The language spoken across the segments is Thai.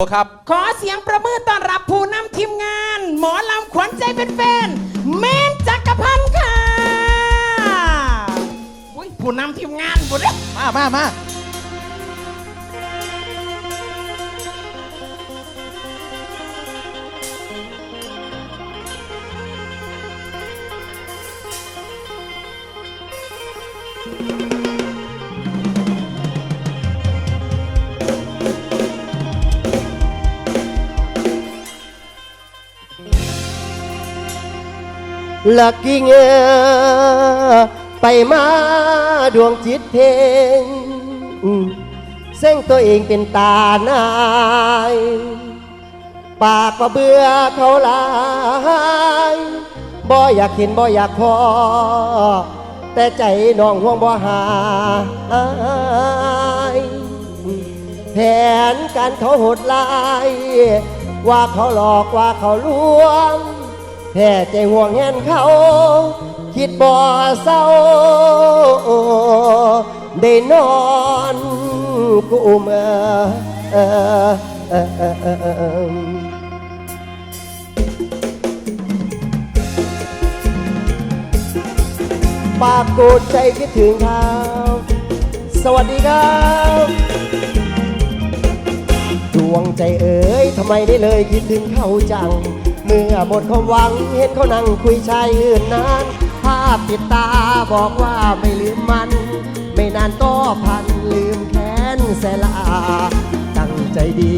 ครับขอเสียงประมือต้อนรับผู้นำทีมงาน หมอลำขวัญใจเป็นแฟนๆเมนจักรพันธ์ค่ะอุ๊ยผู้นำทีมงานบุญมามามา ลักกิ่งไปมาดวงจิตเพงเส้งตัวเองเป็นตานาย ปากก็เบื่อเขาลายบ่อยากเห็นบ่อยากพอ แต่ใจน้องห่วงบ่หายแผนการเขาโหดลาย ว่าเขาหลอกว่าเขาลวง แท้ใจห่วงแหนเขา คิดบ่เศร้า ได้นอนกุมเออเอปากโกรธใจคิดถึงเขาสวัสดีครับดวงใจเอ๋ยทำไมได้เลยคิดถึงเขาจัง เมื่อหมดความหวังเห็นเขานั่งคุยชายอื่นนั้นภาพติดตาบอกว่าไม่ลืมมัน ไม่นานก็พันลืมแค้นแสละอาตั้งใจดี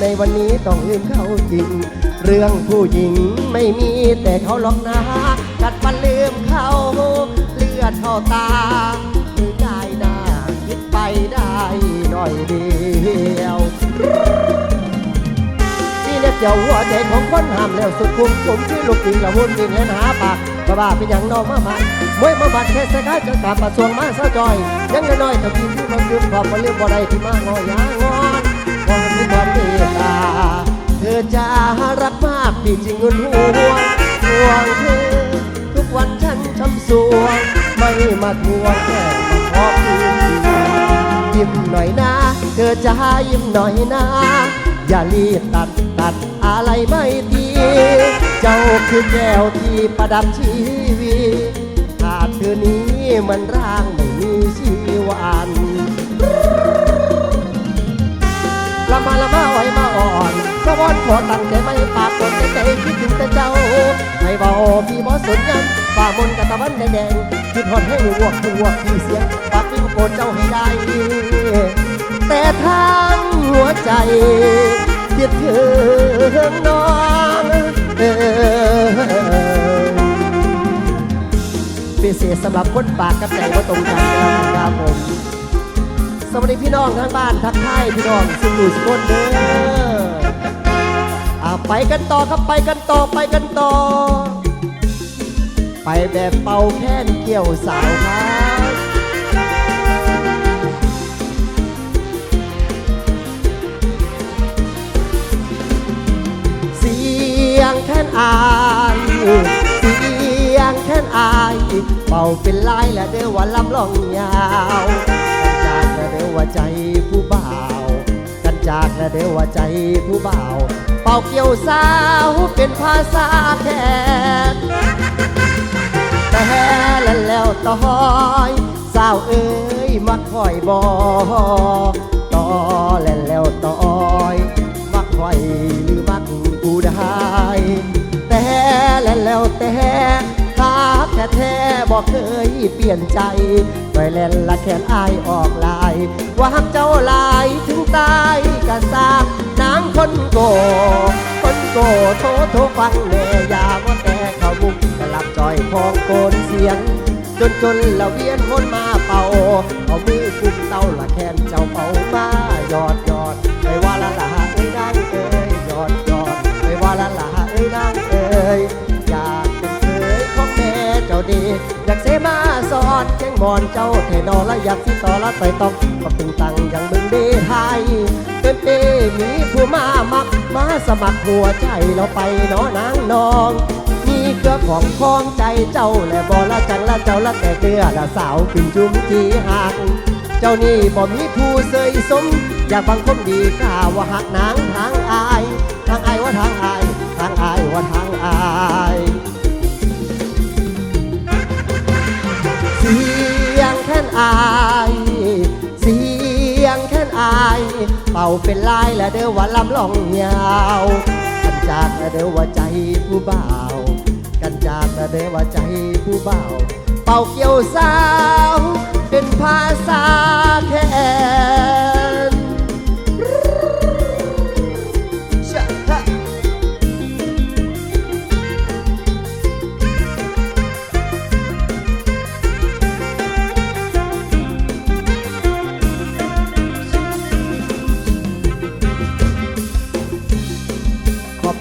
ในวันนี้ต้องลืมเขาจริง เรื่องผู้หญิงไม่มีแต่เขาหลอกนะกัดฟันลืมเขาเลือดเข้าตาหรือได้หน้าคิดไปได้หน่อยเดียว เล็บเจ้าหัวใจของคนห้ามแล้วสุดคุ้มผมคือลูกปิงละหุ่นวิ่งเล่นหาปากกระบ้าเป็นอย่างน้องมามันมวยมาบัดแค่สกายจนตามประสวงมาเศร้าจอย ยังน้อยๆแต่กินที่มันลืมความมันลืมบ่ได้ที่มางอยางอนวามมีความเมตตาเธอจะรักมากพี่จริงเงินห่วงห่วงเธอทุกวันฉันช้ำสวงไม่มาทวงแค่มาขอคืนดียิ้มหน่อยนะ เธอจะยิ้มหน่อยนะ อย่ารีบตัดตัด อะไรไม่ดีเจ้าคือแก้วที่ประดับชีวิตขาดเธอนี้มันร่างไม่มีชีวันละมาละมาไว้มาอ่อนสวรรค์ขอตั้งใจไม่ปากกดใจคิดถึงแต่เจ้าให้เบาพี่บอสนยันฝ่ามนต์กับตะวันแดงคิดหอดให้หัวหัวพี่เสียงปากพี่โกนเจ้าให้ได้ แต่ทางหัวใจ คิดถึงน้องเออพิเศษสำหรับคนปากกับใจว่าตรงกันครับผมสวัสดีพี่น้องทางบ้านทักทายพี่น้องสุขุสุขนเด้ออะไปกันต่อครับไปกันต่อไปกันต่อ ไปแบบเป่าแค้นเกี่ยวสาวครับ เป่าเป็นลายและเด้อว่าลำลองยาวกันจากและเด้อว่าใจผู้บ่าวกันจากและเด้อว่าใจผู้บ่าวเป่าเกี่ยวสาวเป็นภาษาแทนแต่แล้วแล้วต่อยสาวเอ้ยมาคอยบอต่อแล้ว บอกเคยเปลี่ยนใจไว้แล่นละแขนอายออกลาย ว่าหักเจ้าลายถึงตายกะซากนางคนโก คนโกโทโทฟังแน่ยาว่าแต่เขาบุกกะลับจอยพองโกนเสียง จนจนละเวียนวนมาเป่าเอามือกุมเต้าละแคนเจ้าเป่ามาหยอดหยอดไม่ว่าละละเอ้ยนางเอ้ยหยอดหยอดไม่ว่าละละเอ้ยนางเอ้ย จ้าดี อยากเสมาสอนแจ้งบอนเจ้าเทนอและอยากที่ต่อละต่อยต้องมาตึงตังอย่างมึงเดไทยเป็นเป้มีผู้มามักมาสมัครหัวใจเราไปเนอนางนองมีเครือของคล้องใจเจ้าและบอละจังละเจ้าละแต่เกลือละสาวขึ้นจุมจีหักเจ้านี่บ่มีผู้เสยสม อยากบังคมดีกล่าวว่าหักนางทางอาย ทางอายว่าทางอาย ทางอายว่าทางอาย สียงแค่นอายเสียงแค่นอาย เป่าเป็นลายและเด้อว่าลำลองยาวกันจากและเด้อว่าใจผู้บ่าวกันจากและเด้อว่าใจผู้บ่าวเป่าเกี่ยวสาว เป็นภาษาแค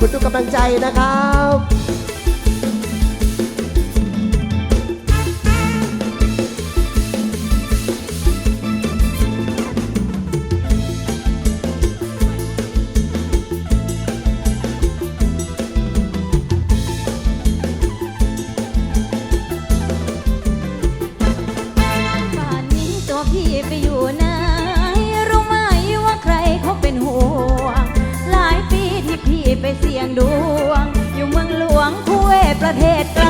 คุณทุกกำลังใจนะครับ พี่ไปเสี่ยงดวง อยู่เมืองหลวงคูเวตประเทศ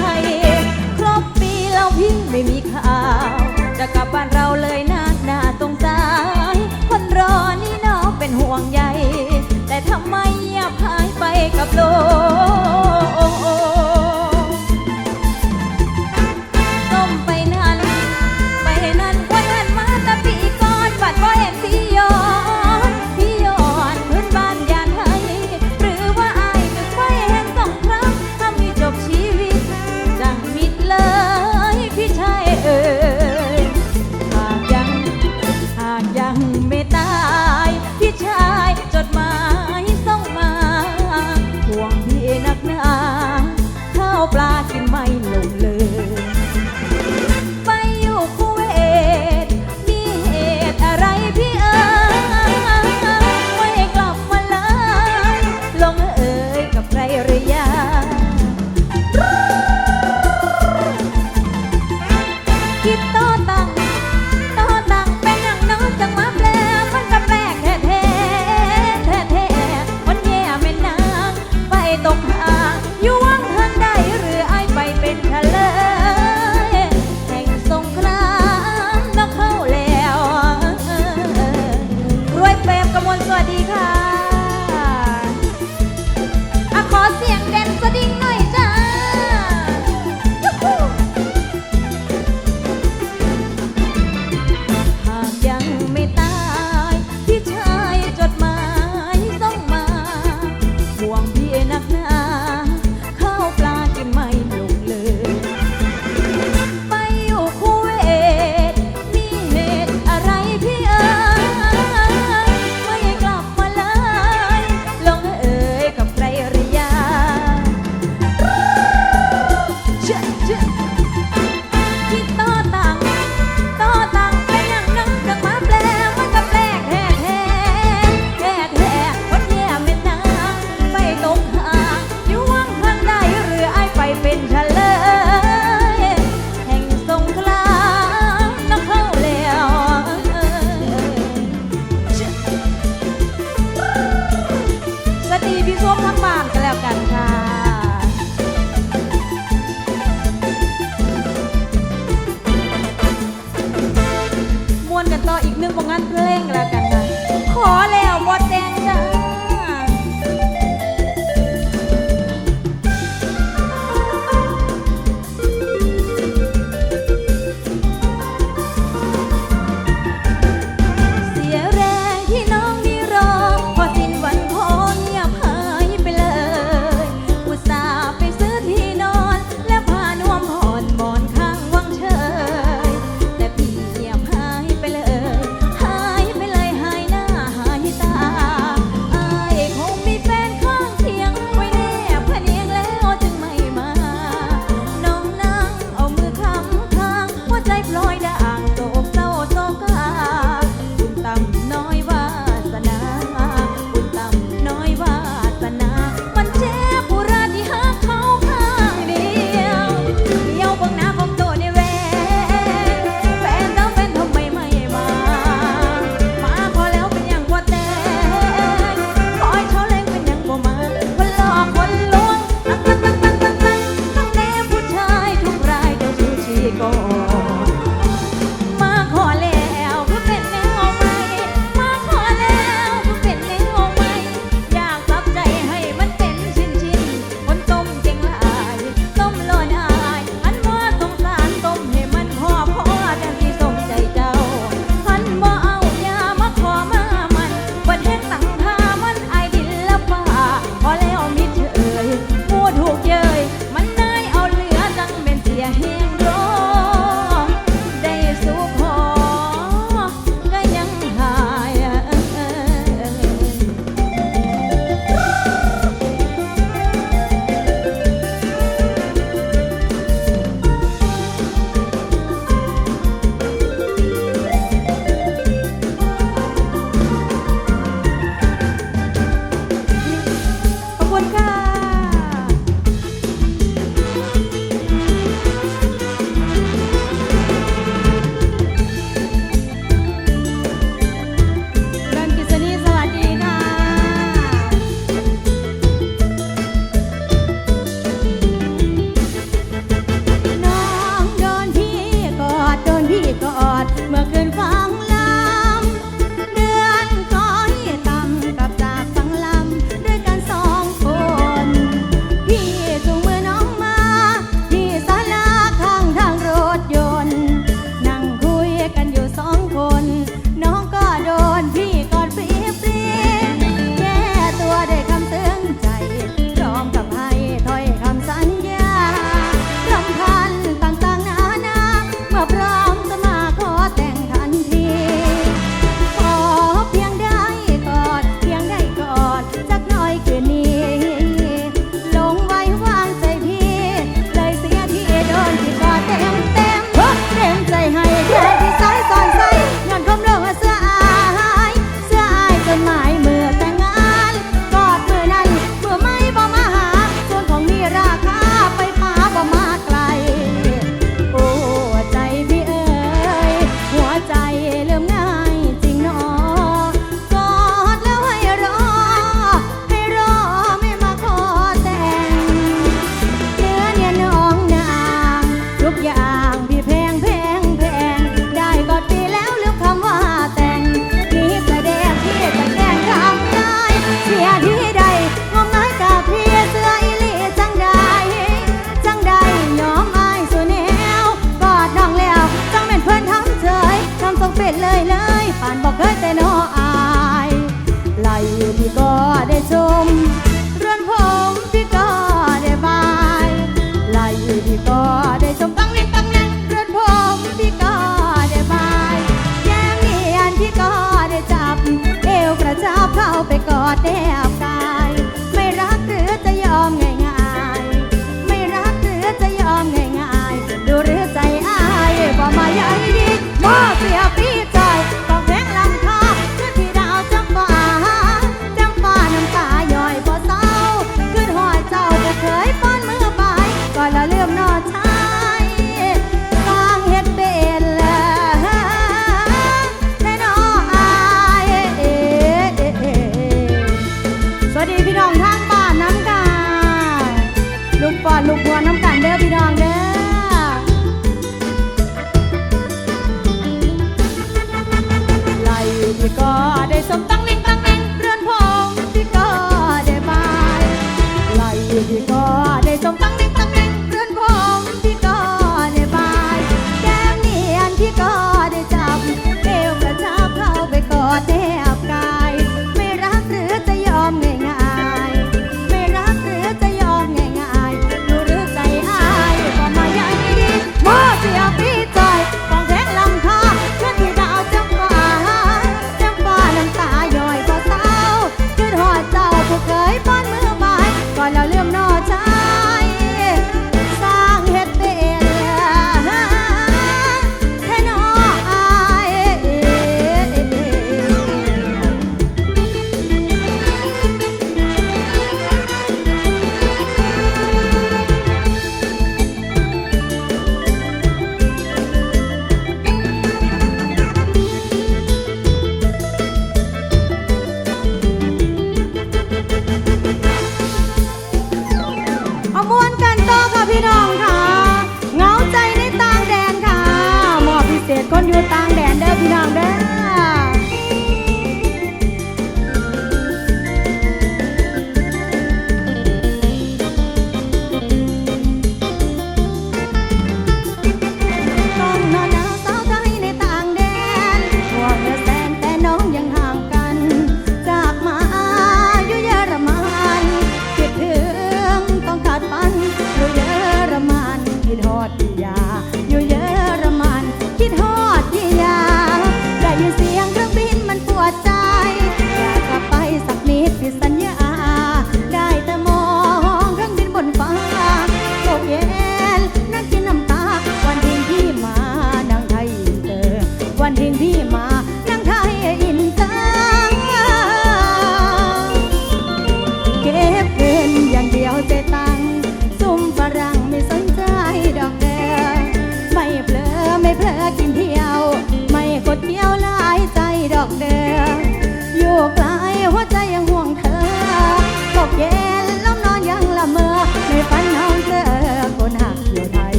Yeah.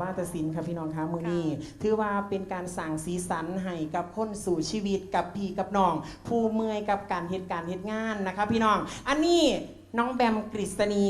บ้าตศินค่ะพี่น้องคะมือนี้ถือว่าเป็นการสั่งสีสันให้กับคนสู่ชีวิตกับพี่กับน้อง ผู้เมื่อยกับการเหตุการณ์เหตุงานนะคะ พี่น้อง อันนี้น้องแบมกฤษณี